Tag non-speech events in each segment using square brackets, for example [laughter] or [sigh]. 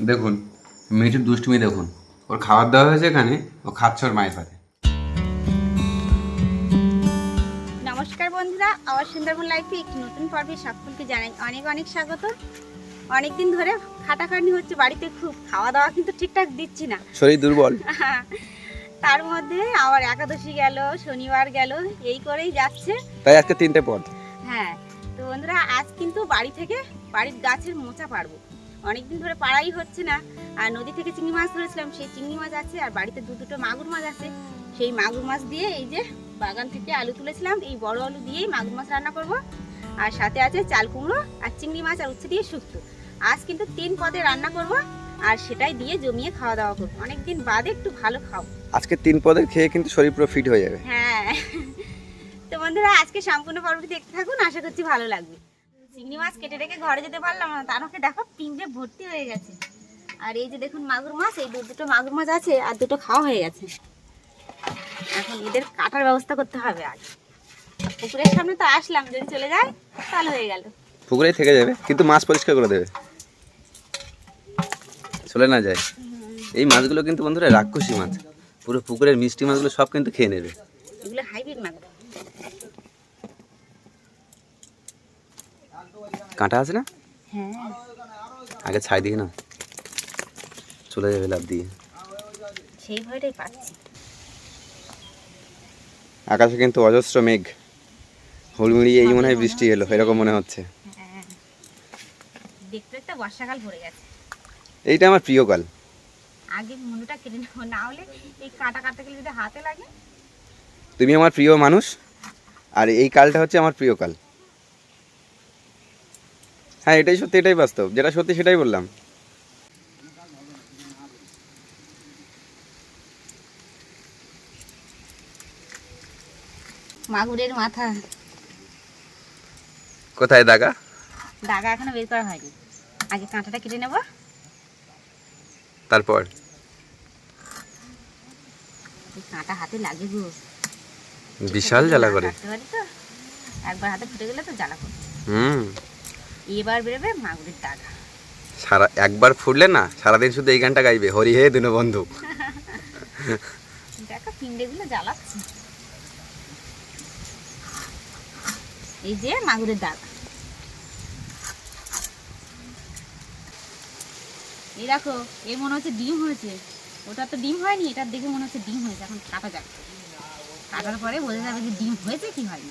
দেখুন মিঠুর দুষ্টুমি দেখুন। ওর খাবার দেওয়া হয়েছে এখানে ও খাচ্ছে ওর মায়ের পাতে নমস্কার বন্ধুরা আমার সুন্দরবন লাইফে একটি নতুন পর্বে সকলকে জানাই অনেক অনেক স্বাগত। অনেকদিন ধরে খাটাখাটনি হচ্ছে বাড়িতে খুব খাওয়া দাওয়া কিন্তু ঠিকঠাক দিচ্ছি না। শরীর দুর্বল। [laughs] তার মধ্যে আবার একাদশী গেল শনিবার গেল এই করেই যাচ্ছে। তাই আজকে তিনটে পদ। হ্যাঁ তো বন্ধুরা আজ কিন্তু বাড়ি থেকে বাড়ির গাছের মোচা পারব। অনেকদিন ধরে পাড়াই হচ্ছে না। আর নদী থেকে চিংড়ি মাছ ধরেছিলাম সেই চিংড়ি মাছ আছে আর বাড়িতে দু দুটো মাগুর মাছ আছে। সেই মাগুর মাছ দিয়ে এই যে বাগান থেকে আলু তুলেছিলাম এই বড় আলু দিয়েই মাগুর মাছ রান্না করব। আর সাথে আছে চাল কুমড়ো আর চিংড়ি মাছ আর উচ্ছে দিয়ে শুক্তো। আজ কিন্তু তিন পদে রান্না করব আর সেটাই দিয়ে জমিয়ে খাওয়া দাওয়া করব। অনেকদিন বাদে একটু ভালো খাও। আজকে তিন পদের খেয়ে কিন্তু শরীর পুরো ফিট হয়ে যাবে। হ্যাঁ। তো বন্ধুরা আজকে সম্পূর্ণ পর্বটি দেখতে থাকুন আশা করছি ভালো লাগবে। চিংড়ি মাছ কেটে রেখে ঘরে যেতে পারলাম না। তার মধ্যে দেখো পিঁপড়ে ভর্তি হয়ে গেছে। আর এই যে দেখুন মাগুর মাছ, এই দুটো মাগুর মাছ আছে আর দুটো খাওয়া হয়ে গেছে। এখন এদের কাটার ব্যবস্থা করতে হবে আর পুকুরের সামনে তো আসলাম, যদি চলে যায়, তাহলে হয়ে গেল। পুকুরেই থেকে যাবে, কিন্তু মাছ পরিষ্কার করে দেবে। চলে না যায়। এই মাছগুলো কিন্তু বন্ধুরা রাক্ষসী মাছ। পুরো পুকুরের মিষ্টি মাছগুলো সব কিন্তু খেয়ে নেবে এগুলো হাইব্রিড মাগুর কাঁটা আছে না? হ্যাঁ। আগে ছাই দিই না চলে যাবে লাভ দিয়ে। সেই ভয়টাই পাচ্ছি। আকাশে কিন্তু অজস্র মেঘ। হুড়মুড়িয়ে এই মনে হয় বৃষ্টি এলো এরকম মনে হচ্ছে। হ্যাঁ। দেখতে দেখতে বর্ষাকাল পড়ে গেছে। এইটা আমার প্রিয় কাল। আগে মুন্ডুটা কেটে নেব না হলে এই কাটা কাটতে গেলে যদি হাতে লাগে। তুমি আমার প্রিয় মানুষ আর এই কালটা হচ্ছে আমার প্রিয় কাল। হ্যাঁ এটাই সত্যি এটাই বাস্তব। যেটা সত্যি সেটাই বললাম। মাগুরের মাথা। কোথায় দাগা? দাগা এখনও বের করা হয়নি। আগে কাঁটাটা কেটে নেব। তারপর? কাঁটা হাতে লাগে গো। বিশাল জ্বালা করে। একবার হাতে ফুটে গেলে তো জ্বালা করবে। হুম। এবার বেরোবে মাগুরের দাগা সারা একবার ফুটলে না সারাদিন শুধু এই গানটা গাইবে হরি হে দিন বন্ধু। দেখো পিঁড়েগুলো জ্বালাচ্ছে। এই যে মাগুরের দাগা এই দেখো এ মনে হচ্ছে ডিম হয়েছে। ওটা তো ডিম হয়নি এটা দেখে মনে হচ্ছে ডিম হয়েছে এখন কাটা যাবে কাটার পরে বোঝা যাবে যে ডিম হয়েছে কি হয়নি।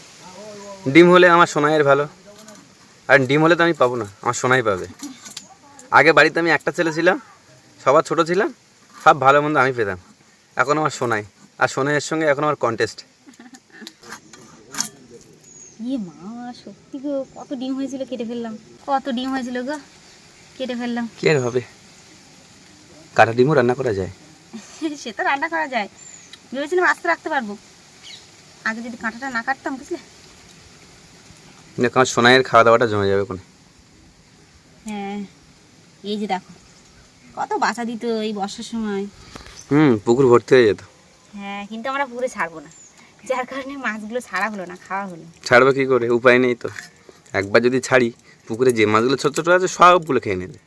ডিম হলে আমার সোনাইয়ের ভালো। আর ডিম হলে তো আমি পাবো না আমার সোনাই পাবে। আগে বাড়িতে আমি একটা ছেলে ছিলাম সবার ছোট ছিলাম সব ভালো মন্দ আমি পেতাম। এখন আমার সোনাই আর সোনাইয়ের সঙ্গে এখন আমার কন্টেস্ট ইয়ে মা সত্যি গো কত ডিম হয়েছিল কেটে ফেললাম। কত ডিম হয়েছিল গো কেটে ফেললাম। কি আর হবে? কাটা ডিমও রান্না করা যায়। [laughs] সে তো রান্না করা যায়। ভেবেছিলাম আস্তে রাখতে পারব। আগে যদি কাঁটাটা না কাটতাম বুঝলে? দেখো আমার সোনাইয়ের খাওয়া দাওয়াটা জমে যাবে কোনে? হ্যাঁ এই যে দেখো কত বাঁচা দিত এই বর্ষার সময়। হুম পুকুর ভর্তি হয়ে যেত। হ্যাঁ কিন্তু আমরা পুকুরে ছাড়বো না। যার কারণে মাছগুলো ছাড়া হলো না খাওয়া হলো। ছাড়বো কী করে? উপায় নেই তো। একবার যদি ছাড়ি পুকুরে যে মাছগুলো ছোট ছোট আছে সবগুলো খেয়ে নেবে।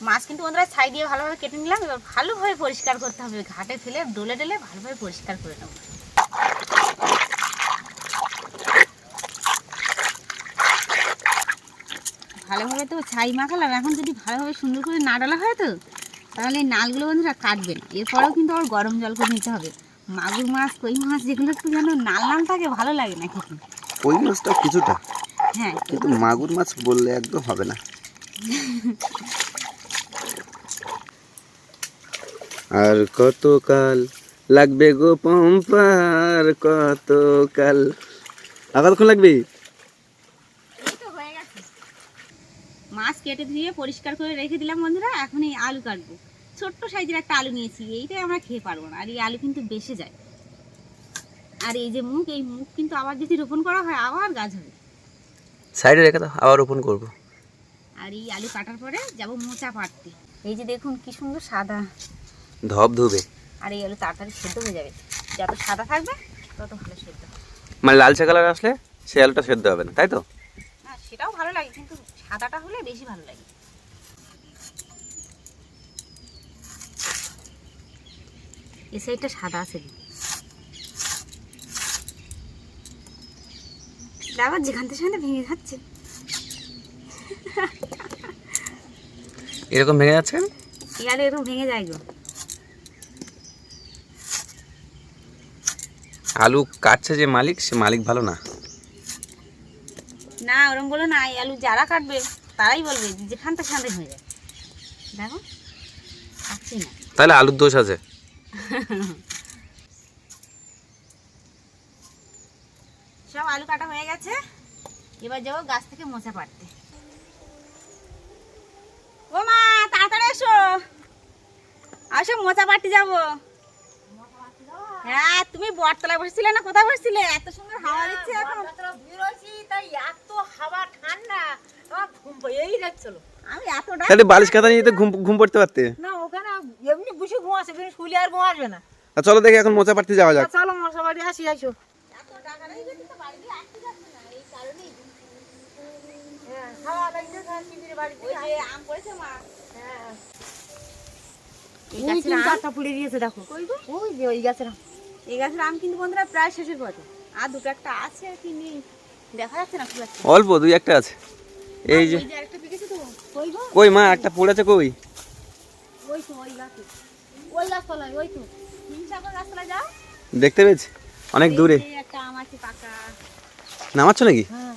মাছ কিন্তু বন্ধুরা ছাই দিয়ে ভালোভাবে কেটে নিলাম এবার ভালোভাবে পরিষ্কার করতে হবে। ঘাটে ফেলে ডলে ডলে ভালোভাবে পরিষ্কার করে নেব। ভালোভাবে তো ছাই মাখালাম। এখন যদি ভালোভাবে সুন্দর করে না ডালা হয় তো তাহলে এই নালগুলো বন্ধুরা কাটবে না। এরপরেও কিন্তু আবার গরম জল করে নিতে হবে। মাগুর মাছ কই মাছ যেগুলো একটু যেন নাল নাল থাকে ভালো লাগে না খেতে। ওই মাছটা কিছুটা। হ্যাঁ। কিন্তু মাগুর মাছ বললে একদম হবে না। আর কতকাল লাগবে গো পম্পার কতকাল আর কতক্ষণ লাগবে এই তো হয়ে গেছে মাছ কেটে ধুয়ে পরিষ্কার করে রেখে দিলাম বন্ধুরা এখন এই আলু কাটবো। ছোট্ট সাইজের একটা আলু নিয়েছি এইটাই আমরা খেয়ে পারব না। আর এই আলু কিন্তু বেসে যায়। আর এই যে মুখ এই মুখ কিন্তু আবার যদি রোপণ করা হয় আবার গাছ হবে। সাইডে রেখে দাও আবার রোপণ করব। আর এই আলু কাটার পরে যাব মোচা পাড়তে। এই যে দেখুন কি সুন্দর সাদা। ধপ ধুবে। আর এই আলু তাড়াতাড়ি সেদ্ধ হয়ে যাবে। যত সাদা থাকবে তত ভালো সেদ্ধ মানে লালচে কালার আসলে সে আলুটা সেদ্ধ হবে না তাই তো? না সেটাও ভালো লাগে কিন্তু সাদাটা হলে বেশি ভালো লাগে। এ সাইডটা সাদা আছে। দেখো যেখান থেকে সেখান ভেঙে যাচ্ছে এরকম ভেঙে যাচ্ছে? ইয়ালে এরকম ভেঙে যায় গো। আলু কাটছে যে মালিক সে মালিক ভালো না। ওরম বলো না এই আলু যারা কাটবে তারাই বলবে যে যেখান থেকে সেখান হয়ে যায়। দেখো কাটছি না। তাহলে আলুর দোষ আছে? সব আলু কাটা হয়ে গেছে। এবার যাব গাছ থেকে মোচা পাড়তে। ও মা তাড়াতাড়ি এসো। আসো মোচা পাড়তে যাব। হ্যাঁ তুমি বটতলায় বসেছিলে না কোথায় বসেছিলে? এত সুন্দর হাওয়া দিচ্ছে এখন। তাই এত হাওয়া ঠান্ডা। আমার ঘুম এই যাচ্ছিল আমি এতটা তাহলে বালিশ কাতা নিয়ে তো ঘুম ঘুম পড়তে পারতে। না ওখানে এমনি বসে ঘুম আসে কিন্তু শুলে আর ঘুম আসবে না। আর চলো দেখি এখন মোচা পাড়তে যাওয়া যাক। চলো মশা বাড়ি আসি আসো। হ্যাঁ, লাগছে শিবিরে ওই যে আম পড়েছে মা। হ্যাঁ। এই ওই গাছের আম। চারটা পুড়ে দিয়েছে দেখো। কই গো? ওই যে ওই গাছের আম। এই গাছের আম কিন্তু বন্ধুরা প্রায় শেষের পথে। আর দুটো একটা আছে আর কি নেই। দেখা যাচ্ছে না খুব একটা। অল্প দুই একটা আছে। এই যে পেকেছে তো। কই গো? কই মা একটা পড়েছে কই? ওই তো ওই গাছে। ওই গাছতলায় ওই তো। হিমসাগর রাস্তায় যাও। দেখতে পেয়েছি? অনেক দূরে। একটা আম আছে পাকা। নামাচ্ছ নাকি? হ্যাঁ।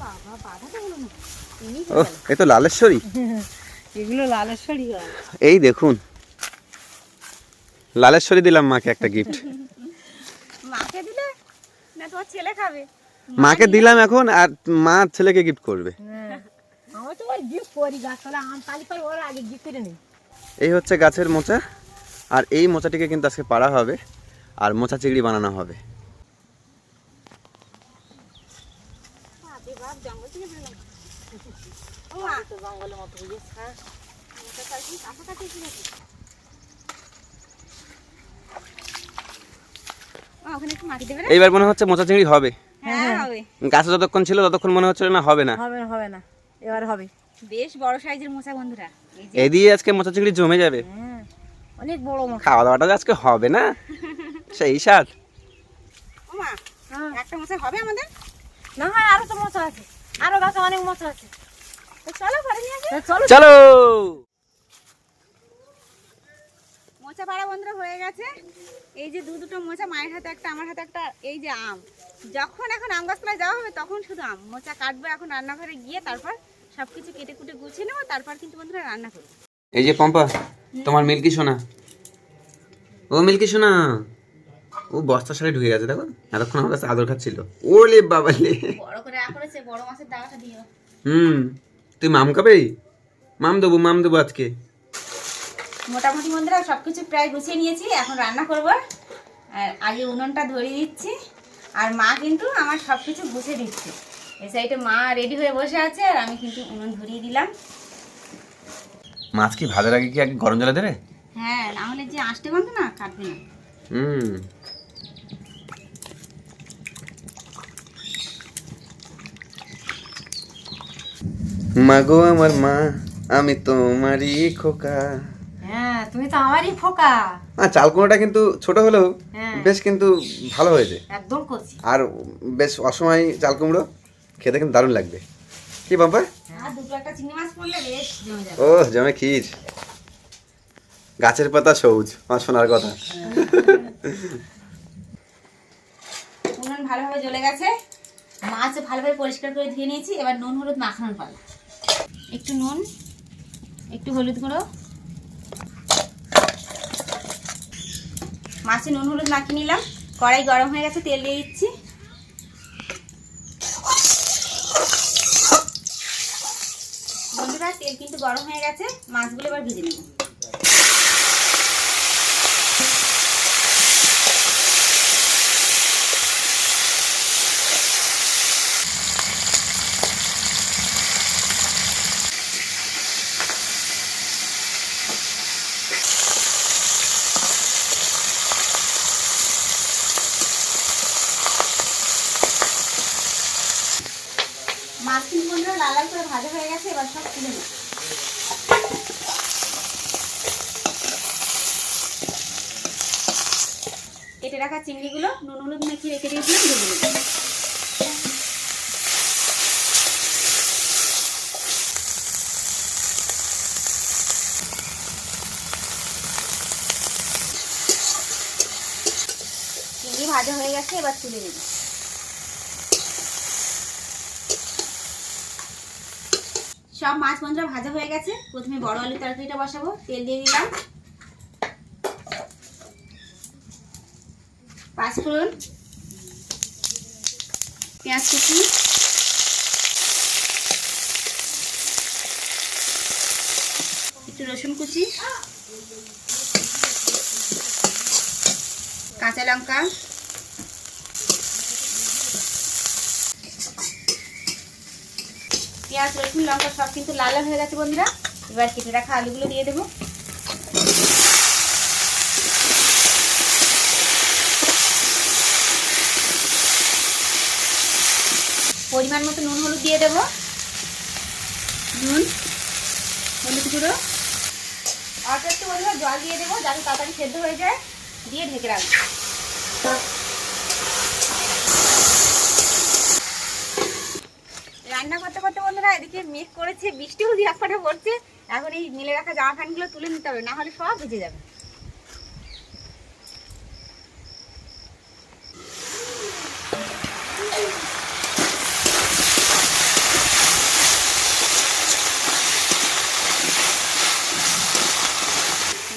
বাবা বাধা তো হলো না। ও এ তো লালেশ্বরী। [laughs] এগুলো লালেশ্বরী এই দেখুন। লালেশ্বরী দিলাম মাকে একটা গিফট মাকে দিলে না তোমার ছেলে খাবে? মাকে দিলাম এখন আর মা ছেলেকে গিফট করবে। হ্যাঁ। আমার তো ওই গিফট করি আম ওরা আগে গিফট করে নেই এই হচ্ছে গাছের মোচা আর এই মোচাটিকে কিন্তু আজকে পাড়া হবে আর মোচা চিংড়ি বানানো হবে বাপরে বাপ জঙ্গল থেকে বেরোলাম ও মা তো জঙ্গলের মতো হয়েছে হ্যাঁ মোটা সাইকেল কাছাকাছি এসে গেছে মা, ওখানে একটু মাটি দেবে না? এইবার মনে হচ্ছে মোচা চিংড়ি হবে। হ্যাঁ গাছে যতক্ষণ ছিল ততক্ষণ মনে হচ্ছিল না হবে না। হবে না হবে না। এবার হবে। বেশ বড় সাইজের মোচা বন্ধুরা। এই দিয়ে আজকে মোচা চিংড়ি জমে যাবে। হ্যাঁ অনেক বড় মতো খাওয়া দাওয়াটা আজকে হবে না। সেই স্বাদ। হ্যাঁ। একটা মোচা হবে আমাদের? না আরও তো মশা আছে। আরও গাছে অনেক মশা আছে। চলো মোচা পাড়া বন্ধুরা হয়ে গেছে। এই যে দু দুটো মোচা মায়ের হাতে একটা আমার হাতে একটা এই যে আম। যখন এখন আম গাছতলায় যাওয়া হবে তখন শুধু আম। মোচা কাটবো এখন রান্নাঘরে গিয়ে তারপর সবকিছু কেটে কুটে গুছিয়ে নেব তারপর কিন্তু বন্ধুরা রান্না করব। এই যে পম্পা তোমার মিল্কি সোনা। ও মিল্কি সোনা ও বস্তার সাথে ঢুকে গেছে দেখো। এতক্ষণ আমার কাছে আদর খাচ্ছিল। ওলে বাবালে বড় করে বড় মাছের দাগাটা দিও। হুম। তুই মাম খাবে? মাম দেবো মাম দেবো আজকে। মোটামুটি বন্ধুরা সব কিছু প্রায় গুছিয়ে নিয়েছি। এখন রান্না করব। আর আগে উনুনটা ধরিয়ে দিচ্ছি। আর মা কিন্তু আমার সব কিছু গুছিয়ে দিচ্ছে। এই সাইডে মা রেডি হয়ে বসে আছে আর আমি কিন্তু উনুন ধরিয়ে দিলাম। মাছ কি ভাজার আগে কি আগে গরম জলে দেবে? হ্যাঁ না হলে যে আষ্টে গন্ধ না কাটবে না। হুম। মাগো আমার মা আমি তোমারই খোকা। হ্যাঁ তুমি তো আমারই ফোকা আর চাল কুমড়োটা কিন্তু ছোট হলেও হ্যাঁ। বেশ কিন্তু ভালো হয়েছে। একদম করছি আর বেশ অসময় চাল কুমড়ো খেতে কিন্তু দারুণ লাগবে। কি বাবা যাবে। ও জমে ক্ষীর। গাছের পাতা সবুজ আমার শোনার কথা। উনুন ভালোভাবে জ্বলে গেছে। মাছ ভালোভাবে পরিষ্কার করে ধুয়ে নিয়েছি এবার নুন হলুদ মাখানোর পালা। একটু নুন, একটু হলুদ গুঁড়ো। মাছে নুন হলুদ মাখিয়ে নিলাম। কড়াই গরম হয়ে গেছে, তেল দিয়ে দিচ্ছি। বন্ধুরা, তেল কিন্তু গরম হয়ে গেছে, মাছগুলো এবার ভেজে নেব। রাখা চিংড়িগুলো নুন হলুদ মেখে রেখে দিয়েছিলাম, ভেজে চিংড়ি ভাজা হয়ে গেছে, এবার তুলে নেব। সব মাছ বন্ধুরা ভাজা হয়ে গেছে। প্রথমে বড় আলু তরকারিটা বসাবো, তেল দিয়ে দিলাম। পাঁচফোড়ন পেঁয়াজ কুচি। একটু রসুন কুচি। কাঁচা লঙ্কা। পেঁয়াজ, রসুন, লঙ্কা সব কিন্তু লাল হয়ে গেছে বন্ধুরা। এবার কেটে রাখা আলুগুলো দিয়ে দেবো। পরিমাণ মতো নুন, হলুদ দিয়ে দেবো। নুন, হলুদ গুঁড়ো। অল্প একটু বন্ধুরা জল দিয়ে দেবো যাতে তাড়াতাড়ি সেদ্ধ হয়ে যায়। দিয়ে ঢেকে রাখব। রান্না করতে করতে বন্ধুরা এদিকে মেঘ করেছে, বৃষ্টিও দিয়ে পড়ছে। এখন এই মিলে রাখা জামা প্যান্টগুলো তুলে নিতে হবে, না হলে সব ভিজে যাবে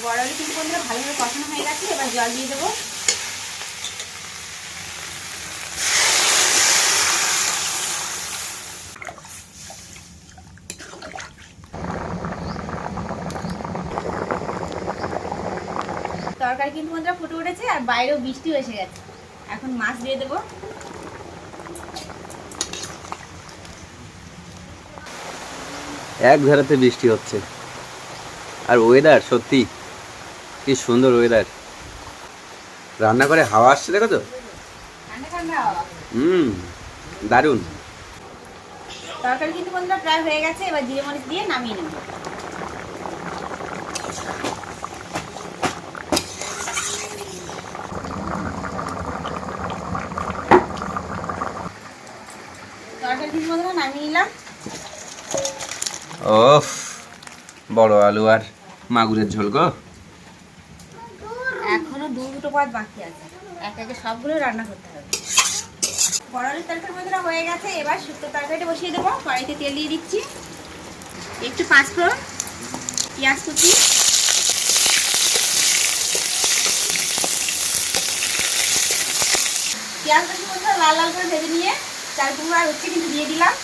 বড় আলু কিন্তু বন্ধুরা ভালোভাবে কষানো হয়ে গেছে এবার জল দিয়ে দেবো তরকারি কিন্তু বন্ধুরা ফুটে উঠেছে আর বাইরেও বৃষ্টিও এসে গেছে। এখন মাছ দিয়ে দেবো। এক ধারাতে বৃষ্টি হচ্ছে। আর ওয়েদার সত্যি কি সুন্দর ওয়েদার রান্না করে হাওয়া আসছে দেখো তো। হুম দারুণ। তরকারি কিন্তু বন্ধুরা প্রায় হয়ে গেছে এবার জিরে মরিচ দিয়ে নামিয়ে নেব তরকারি কিন্তু বন্ধুরা নামিয়ে নিলাম। ওফ বড় আলু আর মাগুরের ঝোল গো। এখনও দু দুটো পদ বাকি আছে। এক একে সবগুলো রান্না করতে হবে। বড় আলুর তরকারি বন্ধুরা হয়ে গেছে। এবার শুক্তো তরকারিটা বসিয়ে দেবো। কড়াইতে তেল দিয়ে দিচ্ছি। একটু পাঁচফোড়ন পেঁয়াজ কুচি। পেঁয়াজ কুচি বন্ধুরা লাল লাল করে ভেজে নিয়ে চাল কুমড়ো আর হচ্ছে কিন্তু দিয়ে দিলাম।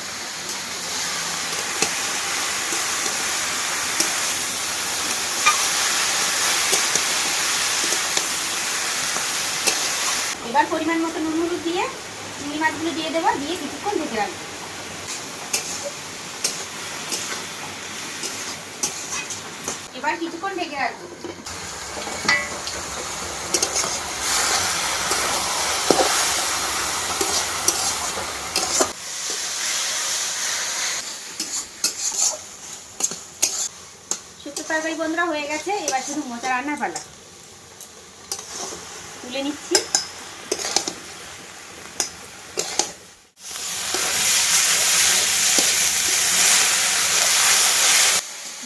এবার পরিমাণ মতো নুন হলুদ দিয়ে চিংড়ি মাছগুলো দিয়ে দেবো, দিয়ে কিছুক্ষণ ঢেকে রাখব। এবার কিছুক্ষণ ঢেকে রাখব। বন্ধুরা হয়ে গেছে, এবার শুধু মোচা রান্নার পালা। তুলে নিচ্ছি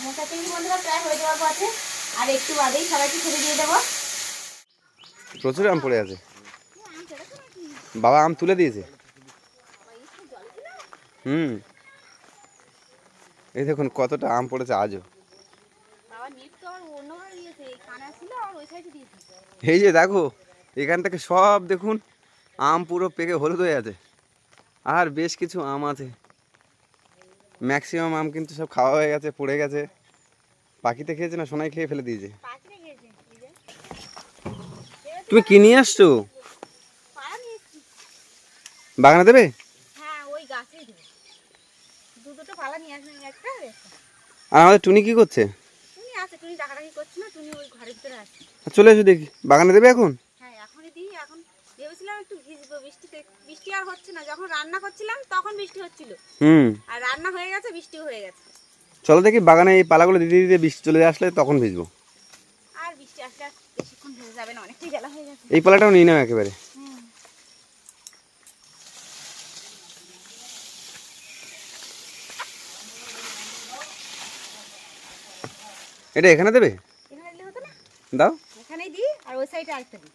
মোচা চিংড়ি বন্ধুরা পথে আর একটু বাদেই সবাইকে দিয়ে দেবো। প্রচুর আম পড়ে আছে। বাবা আম তুলে দিয়েছে। হুম। এই দেখুন কতটা আম পড়েছে আজও। এই যে দেখো এখান থেকে সব দেখুন আম পুরো পেকে হলুদ হয়ে আছে। আর বেশ কিছু আম আছে। ম্যাক্সিমাম আম কিন্তু সব খাওয়া হয়ে গেছে পড়ে গেছে। পাখিতে খেয়েছে না সোনাই খেয়ে ফেলে দিয়েছে। তুমি কি নিয়ে আসছো। বাগানে দেবে? হ্যাঁ আর। আমাদের টুনি কি করছে? টুনি আছে টুনি ডাকাডাকি করছে না টুনি ওই ঘরের ভিতরে চলে এসো দেখি বাগানে দেবে এখন? হ্যাঁ এখনই দিই এখন ভেবেছিলাম একটু ভিজবো বৃষ্টিতে বৃষ্টি বৃষ্টি আর হচ্ছে না যখন রান্না করছিলাম তখন বৃষ্টি হচ্ছিল। হুম। আর রান্না হয়ে গেছে বৃষ্টিও হয়ে গেছে। চলো দেখি বাগানে এই পালাগুলো দিতে দিতে বৃষ্টি চলে আসলে তখন ভিজবো। এই পালাটাও নিয়ে নাও একেবারে। এটা এখানে দেবে? দাও। এখানেই দিই আর ওই সাইডে আরেকটা দিই।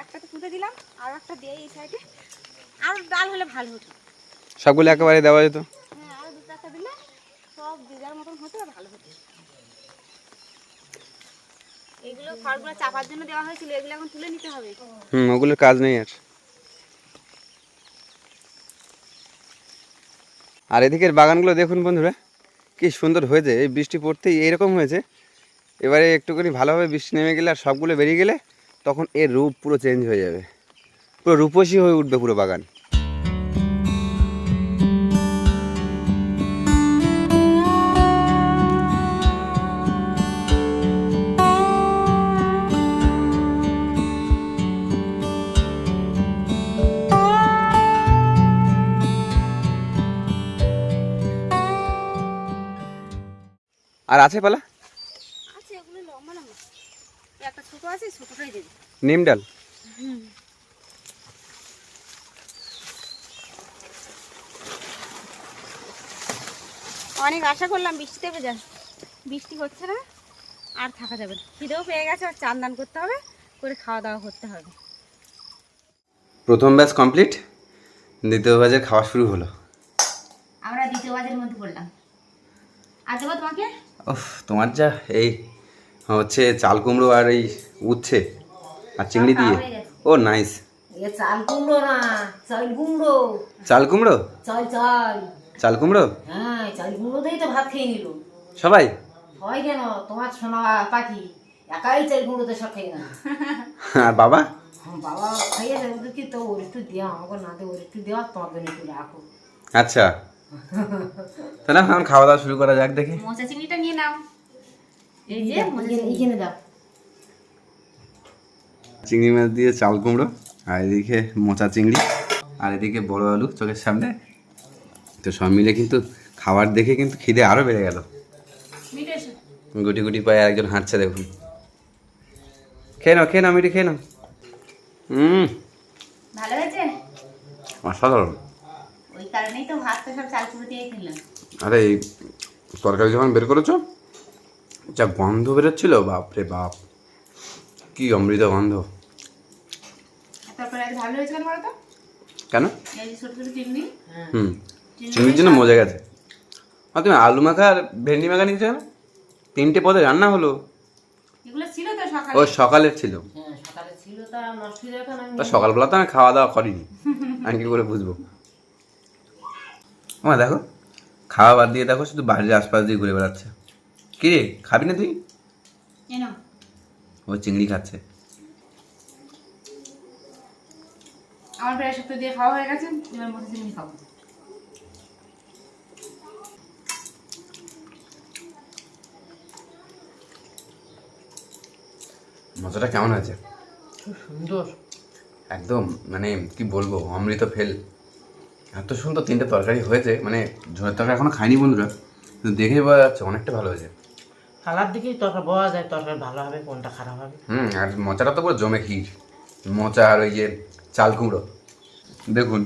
একটা তো তুলে দিলাম আর একটা দিয়ে এই সাইডে। আর ডাল হলে ভালো হতো। সবগুলো একেবারে দেওয়া যেত। সব দিদার মতন আর ভালো হতো হুম ওগুলোর কাজ নেই আর। এদিকের বাগানগুলো দেখুন বন্ধুরা, কি সুন্দর হয়েছে। এই বৃষ্টি পড়তেই এইরকম হয়েছে। এবারে একটুখানি ভালোভাবে বৃষ্টি নেমে গেলে আর সবগুলো বেরিয়ে গেলে তখন এর রূপ পুরো চেঞ্জ হয়ে যাবে। পুরো রূপসী হয়ে উঠবে পুরো বাগান। আর আছে পালা? আছে এগুলো লম্বা লম্বা একটা ছোট আছে ছোটটাই দেবে। নিম ডাল? অনেক আশা করলাম বৃষ্টি দেবে যা বৃষ্টি হচ্ছে না আর থাকা যাবে না। খিদেও পেয়ে গেছে আর চান দান করতে হবে করে খাওয়া দাওয়া করতে হবে। প্রথম ব্যাচ কমপ্লিট দ্বিতীয় ব্যাচের খাওয়া শুরু হলো। আমরা দ্বিতীয় বাজের মধ্যে পড়লাম। আর দেবো তোমাকে? ওফ তোমার যা এই হচ্ছে চাল কুমড়ো আর এই উচ্ছে আর চিংড়ি দিয়ে। ও নাইস চাল কুমড়ো না চাল কুমড়ো। চাল কুমড়ো? চাল চাল। চাল কুমড়ো? হ্যাঁ চাল কুমড়ো দিয়েই তো ভাত খেয়ে নিল। সবাই? কেন? তোমার সোনা পাখি একাই চাল কুমড়োতে সব খেয়ে না। আর বাবা? হ্যাঁ, বাবা খাইয়ে দেবে ওদেরকে তো ওর একটু দেওয়া আমাকে না ওর একটু দেওয়া তোমার জন্য একটু রাখো। আচ্ছা। [laughs] তাহলে এখন খাওয়া দাওয়া শুরু করা যাক দেখি। মোচা চিংড়িটা নিয়ে নাও। এই যে এইখানে দাও। চিংড়ি মাছ দিয়ে চাল কুমড়ো আর এদিকে মোচা চিংড়ি আর এদিকে বড় আলু চোখের সামনে। তো সব মিলে কিন্তু খাবার দেখে কিন্তু খিদে আরও বেড়ে গেল। গুটি গুটি পায়ে একজন হাঁটছে দেখুন। খেয়ে নাও খেয়ে নাও মিটি খেয়ে নাও। হুম ভালো হয়েছে? অসাধারণ। কারণেই তো ভাতটা সব চাল দিয়ে খেলাম। আরে এই তরকারি যখন বের করেছ যা গন্ধ বেরোচ্ছিল বাপ রে বাপ। কি অমৃত গন্ধ। তারপরে ভালো হয়েছে কেন বলো তো? কেন? এই ছোট ছোট চিংড়ি। হুম চিংড়ির জন্য মজা গেছে। আর তুমি আলু মাখা আর ভেন্ডি মাখা নিয়েছো কেন? তিনটে পদে রান্না হলো। এগুলো ছিল তো সকালে। ও সকালের ছিল। হ্যাঁ সকালে ছিল তা নষ্ট হয়ে যাবে সকালবেলা তো আমি খাওয়া দাওয়া করিনি। আমি কি করে বুঝব? আমার দেখো। খাওয়া বাদ দিয়ে দেখো শুধু বাড়ির আশপাশ দিয়ে ঘুরে বেড়াচ্ছে। কি রে খাবি না তুই? ও চিংড়ি খাচ্ছে। আমার প্রায় সপ্তাহ দিয়ে খাওয়া হয়ে গেছে এবার মোচা চিংড়ি খাব। মজাটা কেমন খুব সুন্দর। একদম মানে কি বলব অমৃত ফেল। এত সুন্দর তিনটে তরকারি হয়েছে মানে ঝোলের তরকারি এখনও খাইনি বন্ধুরা কিন্তু দেখেই বোঝা যাচ্ছে অনেকটা ভালো হয়েছে। কালার দিকেই তরকারি বোঝা যায় তরকারি ভালো হবে কোনটা খারাপ হবে। হুম আর মোচাটা তো পুরো জমে ক্ষীর। মোচা আর ওই যে চাল কুমড়ো। দেখুন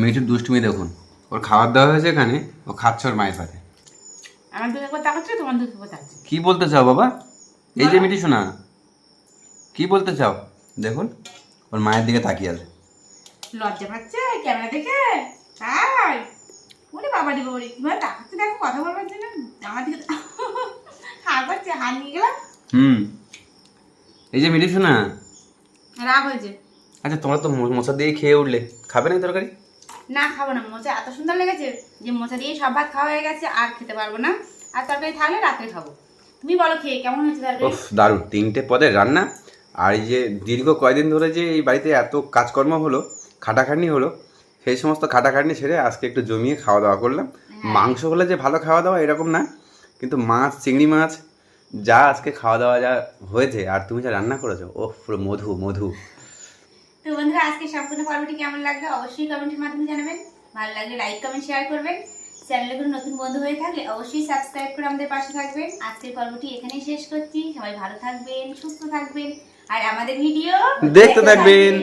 মেয়েটির দুষ্টুমি দেখুন। ওর খাবার দেওয়া হয়েছে এখানে ও খাচ্ছে ওর মায়ের সাথে। আমার দুধ একবার তাকাচ্ছে তোমার দুধ একবার তাকাচ্ছে কি বলতে চাও বাবা? এই যে মিটি শোনা কি বলতে চাও? দেখুন ওর মায়ের দিকে তাকিয়ে আছে। লজ্জা পাচ্ছে? ক্যামেরা দেখে? তাই ওরে বাবা রে বাবা রে কীভাবে তাকাচ্ছে দেখো কথা বলবার জন্য। আমার দিকে হার পাচ্ছে হার নিয়ে গেলাম। হুম। এই যে রাগ হয়েছে। আচ্ছা তোমরা তো মো- মোচা দিয়ে খেয়ে উঠলে। খাবে না তরকারি? না খাব না। মোচা এত সুন্দর লেগেছে যে মোচা দিয়ে সব ভাত খাওয়া হয়ে গেছে আর খেতে পারব না। আর তরকারি থাকলে রাত্রে খাব। তুমি বলো খেয়ে কেমন হয়েছে তরকারি? দারুণ। তিনটে পদের রান্না। আর এই যে দীর্ঘ কয়দিন ধরে যে এই বাড়িতে এত কাজকর্ম হলো খাটাখাটনি হলো সেই সমস্ত খাটাখাটনি ছেড়ে আজকে একটু জমিয়ে খাওয়া দাওয়া করলাম। মাংস হলে যে ভালো খাওয়া দাওয়া এরকম না কিন্তু মাছ চিংড়ি মাছ যা আজকে খাওয়া দাওয়া যা হয়েছে আর তুমি যা রান্না করেছ ও পুরো মধু মধু। তো বন্ধুরা আজকে সম্পূর্ণ পর্বটি কেমন লাগল অবশ্যই কমেন্টের মাধ্যমে জানাবেন। ভালো লাগলে লাইক কমেন্ট শেয়ার করবেন। চ্যানেলে কোনো নতুন বন্ধু হয়ে থাকলে অবশ্যই সাবস্ক্রাইব করে আমাদের পাশে থাকবেন। আজকের পর্বটি এখানেই শেষ করছি। সবাই ভালো থাকবেন সুস্থ থাকবেন আর আমাদের ভিডিও দেখতে থাকবেন।